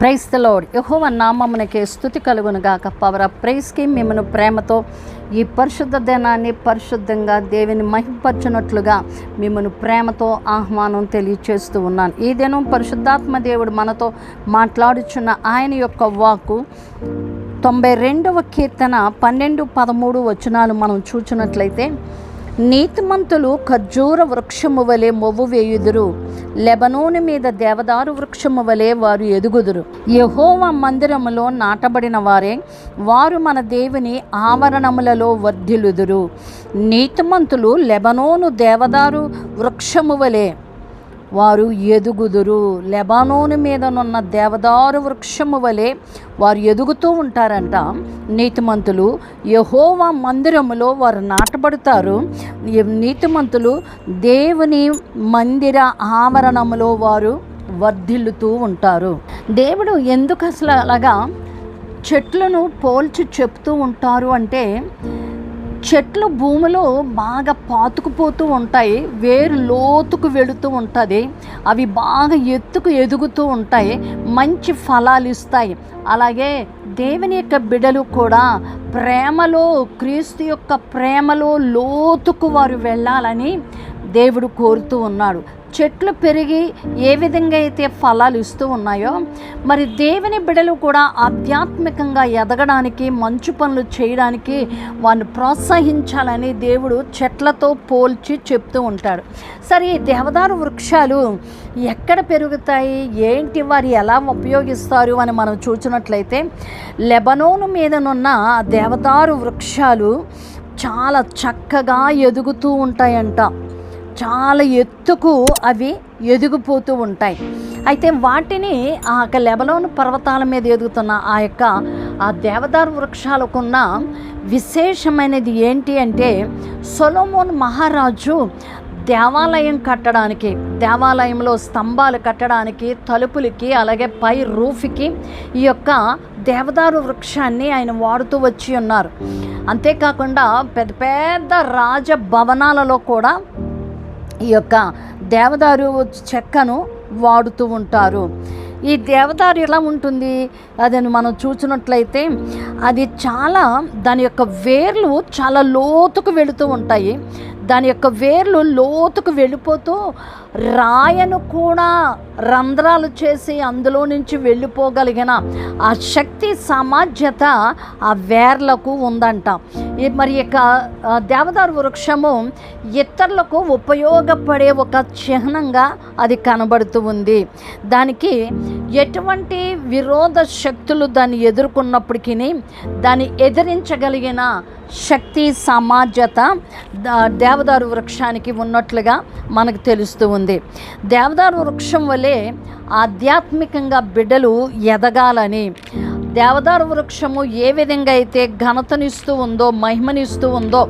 Price the load యహోవ నామమునకే స్థుతి కలుగునుగాక పవర్ ఆఫ్ ప్రైస్కి మిమ్మను ప్రేమతో ఈ పరిశుద్ధ దినాన్ని పరిశుద్ధంగా దేవిని మహింపరచునట్లుగా మిమ్మను ప్రేమతో ఆహ్వానం తెలియచేస్తూ ఉన్నాను. ఈ దినం పరిశుద్ధాత్మ దేవుడు మనతో మాట్లాడుచున్న ఆయన యొక్క వాకు తొంభై రెండవ కీర్తన పన్నెండు పదమూడు వచనాలు మనం చూచినట్లయితే నీతిమంతులు ఖర్జూర వృక్షము వలె మొవ్వు వేయుదురు. లెబనోని మీద దేవదారు వృక్షము వలె వారు ఎదుగుదురు. యహోవ మందిరములో నాటబడిన వారే వారు మన దేవుని ఆవరణములలో వర్ధిల్లుదురు. నీతిమంతులు లెబనోను దేవదారు వృక్షము వలె వారు ఎదుగుదురు. లెబానోను మీదనున్న దేవదారు వృక్షము వలె వారు ఎదుగుతూ ఉంటారంట. నీతిమంతులు యహోవా మందిరములో వారు నాటబడతారు. నీతిమంతులు దేవుని మందిర ఆవరణములో వారు వర్ధిల్లుతూ ఉంటారు. దేవుడు ఎందుకు అసలు అలాగా చెట్లను పోల్చి చెప్తూ ఉంటారు అంటే చెట్లు భూమిలో బాగా పాతుకుపోతూ ఉంటాయి వేరు లోతుకు వెళుతూ ఉంటుంది అవి బాగా ఎత్తుకు ఎదుగుతూ ఉంటాయి మంచి ఫలాలు ఇస్తాయి. అలాగే దేవుని యొక్క బిడలు కూడా ప్రేమలో క్రీస్తు యొక్క ప్రేమలో లోతుకు వారు వెళ్ళాలని దేవుడు కోరుతూ ఉన్నాడు. చెట్లు పెరిగి ఏ విధంగా అయితే ఫలాలు ఇస్తూ ఉన్నాయో మరి దేవుని బిడలు కూడా ఆధ్యాత్మికంగా ఎదగడానికి మంచు పనులు చేయడానికి వారిని ప్రోత్సహించాలని దేవుడు చెట్లతో పోల్చి చెప్తూ ఉంటాడు. సరే ఈ దేవదారు వృక్షాలు ఎక్కడ పెరుగుతాయి? ఏంటి? వారు ఎలా ఉపయోగిస్తారు? అని మనం చూసినట్లయితే లెబనోను మీదనున్న దేవదారు వృక్షాలు చాలా చక్కగా ఎదుగుతూ ఉంటాయంట. చాలా ఎత్తుకు అవి ఎదిగిపోతూ ఉంటాయి. అయితే వాటిని ఆ యొక్క లెబలోను పర్వతాల మీద ఎదుగుతున్న ఆ యొక్క ఆ దేవదారు వృక్షాలకున్న విశేషమైనది ఏంటి అంటే సొలోమోన్ మహారాజు దేవాలయం కట్టడానికి దేవాలయంలో స్తంభాలు కట్టడానికి తలుపులకి అలాగే పై రూఫ్కి ఈ యొక్క దేవదారు వృక్షాన్ని ఆయన వాడుతూ వచ్చి ఉన్నారు. అంతేకాకుండా పెద్ద పెద్ద రాజ భవనాలలో కూడా ఈ యొక్క దేవదారు చెక్కను వాడుతూ ఉంటారు. ఈ దేవదారు ఎలా ఉంటుంది? అదని మనం చూసినట్లయితే అది చాలా దాని యొక్క వేర్లు చాలా లోతుకు వెళుతూ ఉంటాయి. దాని యొక్క వేర్లు లోతుకు వెళ్ళిపోతూ రాయను కూడా రంధ్రాలు చేసి అందులో నుంచి వెళ్ళిపోగలిగిన ఆ శక్తి సామర్థ్యత ఆ వేర్లకు ఉందంట. మరి యొక్క దేవదారు వృక్షము ఇతరులకు ఉపయోగపడే ఒక చిహ్నంగా అది కనబడుతూ ఉంది. దానికి ఎటువంటి విరోధ శక్తులు దాన్ని ఎదుర్కొన్నప్పటికీ దాన్ని ఎదిరించగలిగిన శక్తి సమాజత దేవదారు వృక్షానికి ఉన్నట్లుగా మనకు తెలుస్తూ ఉంది. దేవదారు వృక్షం వలె ఆధ్యాత్మికంగా బిడ్డలు ఎదగాలని దేవదారు వృక్షము ఏ విధంగా అయితే ఘనతనిస్తూ ఉందో మహిమనిస్తూ ఉందో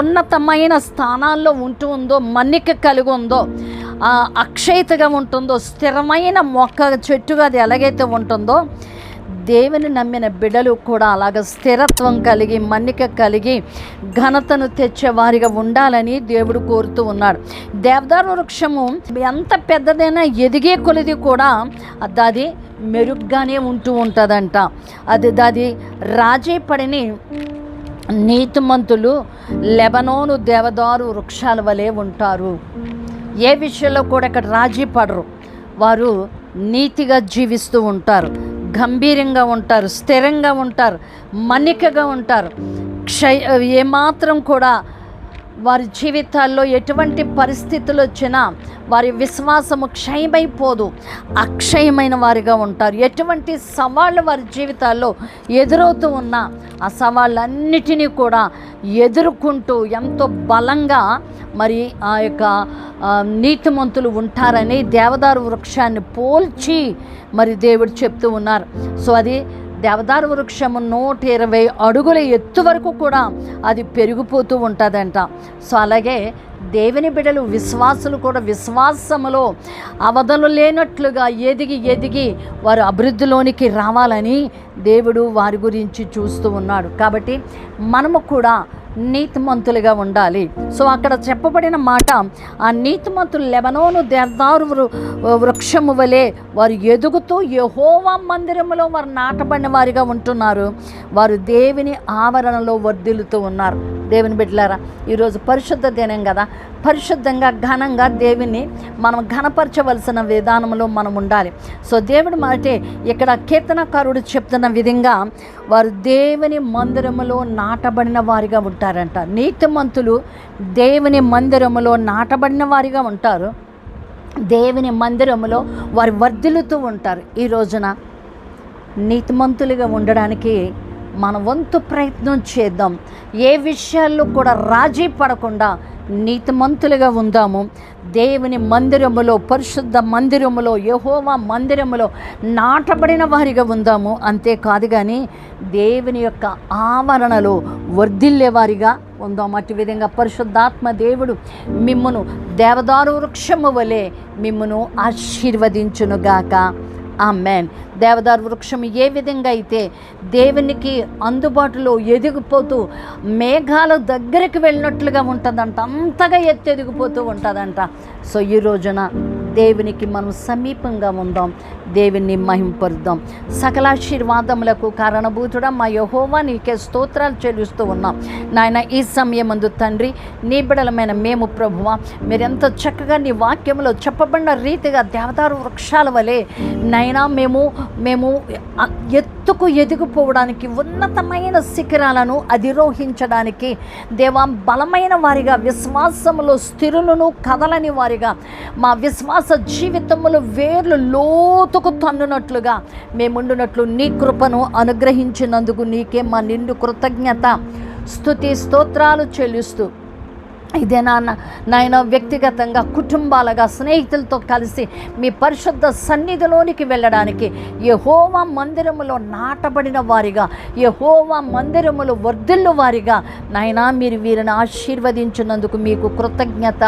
ఉన్నతమైన స్థానాల్లో ఉంటూ ఉందో మన్నిక కలిగి ఉందో అక్షయతగా ఉంటుందో స్థిరమైన మొక్క చెట్టుగా అది ఎలాగైతే ఉంటుందో దేవుని నమ్మిన బిడలు కూడా అలాగ స్థిరత్వం కలిగి మన్నిక కలిగి ఘనతను తెచ్చేవారిగా ఉండాలని దేవుడు కోరుతూ ఉన్నాడు. దేవదారు వృక్షము ఎంత పెద్దదైనా ఎదిగే కొలిది కూడా అది మెరుగ్గానే ఉంటూ ఉంటుందంట. అది దాది రాజీ పడిని నీతిమంతులు లెబనోను దేవదారు వృక్షాల వలె ఉంటారు. ఏ విషయంలో కూడా ఇక్కడ రాజీ పడరు. వారు నీతిగా జీవిస్తూ ఉంటారు. గంభీరంగా ఉంటారు స్థిరంగా ఉంటారు మన్నికగా ఉంటారు. క్షయ ఏమాత్రం కూడా వారి జీవితాల్లో ఎటువంటి పరిస్థితులు వచ్చినా వారి విశ్వాసము క్షయమైపోదు అక్షయమైన వారిగా ఉంటారు. ఎటువంటి సవాళ్ళు వారి జీవితాల్లో ఎదురవుతూ ఉన్నా ఆ సవాళ్ళన్నిటినీ కూడా ఎదుర్కొంటూ ఎంతో బలంగా మరి ఆ యొక్క నీతిమంతులు ఉంటారని దేవదారు వృక్షాన్ని పోల్చి మరి దేవుడు చెప్తూ ఉన్నారు. సో అది దేవదారు వృక్షము నూట ఇరవై అడుగుల ఎత్తు వరకు కూడా అది పెరిగిపోతూ ఉంటుందంట. సో అలాగే దేవుని బిడ్డలు విశ్వాసులు కూడా విశ్వాసములో అవధలు లేనట్లుగా ఎదిగి ఎదిగి వారు అభివృద్ధిలోనికి రావాలని దేవుడు వారి గురించి చూస్తూ ఉన్నాడు. కాబట్టి మనము కూడా నీతిమంతులుగా ఉండాలి. సో అక్కడ చెప్పబడిన మాట ఆ నీతిమంతులు లెబనోను దేవదారు వృ- వృక్షము వలె వారు ఎదుగుతూ యహోవా మందిరములో వారు నాటబడిన వారిగా ఉంటున్నారు. వారు దేవుని ఆవరణలో వర్ధిల్లుతూ ఉన్నారు. దేవుని బిడ్డలారా ఈరోజు పరిశుద్ధ దినం కదా. పరిశుద్ధంగా ఘనంగా దేవుని మనం ఘనపరచవలసిన విధానంలో మనం ఉండాలి. సో దేవుడు మాటే ఇక్కడ కీర్తనకారుడు చెప్తున్న విధంగా వారు దేవుని మందిరములో నాటబడిన వారిగా ఉంటారంట. నీతిమంతులు దేవుని మందిరములో నాటబడిన వారిగా ఉంటారు. దేవుని మందిరములో వారు వర్ధిల్లుతూ ఉంటారు. ఈ రోజున నీతిమంతులుగా ఉండడానికి మన వంతు ప్రయత్నం చేద్దాం. ఏ విషయాల్లో కూడా రాజీ పడకుండా నీతిమంతులుగా ఉందాము. దేవుని మందిరములో పరిశుద్ధ మందిరములో యహోవా మందిరములో నాటబడిన వారిగా ఉందాము. అంతేకాదు కానీ దేవుని యొక్క ఆవరణలో వర్ధిల్లే వారిగా ఉందాము. అటు విధంగా పరిశుద్ధాత్మ దేవుడు మిమ్మను దేవదారు వృక్షము వలె మిమ్మను ఆశీర్వదించునుగాక. ఆమెన్. దేవదారు వృక్షం ఏ విధంగా అయితే దేవునికి అందుబాటులో ఎదిగిపోతూ మేఘాల దగ్గరికి వెళ్ళినట్లుగా ఉంటుందంట అంతగా ఎత్తు ఎదిగిపోతూ ఉంటుందంట. సో ఈ రోజున దేవునికి మనం సమీపంగా ఉందాం. దేవుని మహింపరుద్దాం. సకలాశీర్వాదములకు కారణభూతుడా మా యహోవా నీకే స్తోత్రాలు చెల్లిస్తూ ఉన్నాం. నాయన ఈ సమయమందు తండ్రి నీ బిడలమైన మేము ప్రభువ మీరెంత చక్కగా నీ వాక్యంలో చెప్పబడిన రీతిగా దేవదారు వృక్షాల వలె నైనా మేము మేము ఎత్తుకు ఎదిగిపోవడానికి ఉన్నతమైన శిఖరాలను అధిరోహించడానికి దేవా బలమైన వారిగా విశ్వాసములో స్థిరులను కదలని వారిగా మా విశ్వాస జీవితములు వేర్లు లోతుకు తన్నునట్లుగా మేముండునట్లు నీ కృపను అనుగ్రహించినందుకు నీకే మా నిండు కృతజ్ఞత. స్థుతి స్తోత్రాలు చెల్లిస్తూ ఇదే నాన్న నాయన వ్యక్తిగతంగా కుటుంబాలుగా స్నేహితులతో కలిసి మీ పరిశుద్ధ సన్నిధిలోనికి వెళ్ళడానికి యహోవా మందిరములో నాటబడిన వారిగా యహోవా మందిరములో వర్ధిల్లు వారిగా నాయన మీరు వీరిని ఆశీర్వదించినందుకు మీకు కృతజ్ఞత.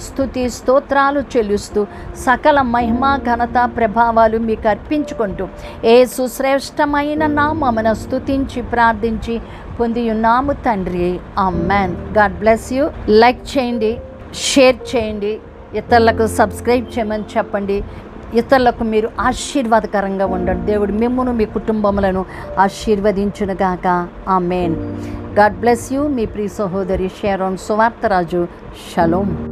స్థుతి స్తోత్రాలు చెల్లిస్తూ సకల మహిమ ఘనత ప్రభావాలు మీకు అర్పించుకుంటూ ఏ సుశ్రేష్టమైన నామమున స్థుతించి ప్రార్థించి పొంది ఉన్నాము తండ్రి. Amen god bless you. Like చేయండి షేర్ చేయండి ఇతరులకు సబ్స్క్రైబ్ చేయమని చెప్పండి. ఇతరులకు మీరు ఆశీర్వాదకరంగా ఉండండి. దేవుడు మిమ్మును మీ కుటుంబములను ఆశీర్వదించునుగాక amen God bless you మీ ప్రియ సహోదరి షేరోన్ సువార్తరాజు. షలోమ్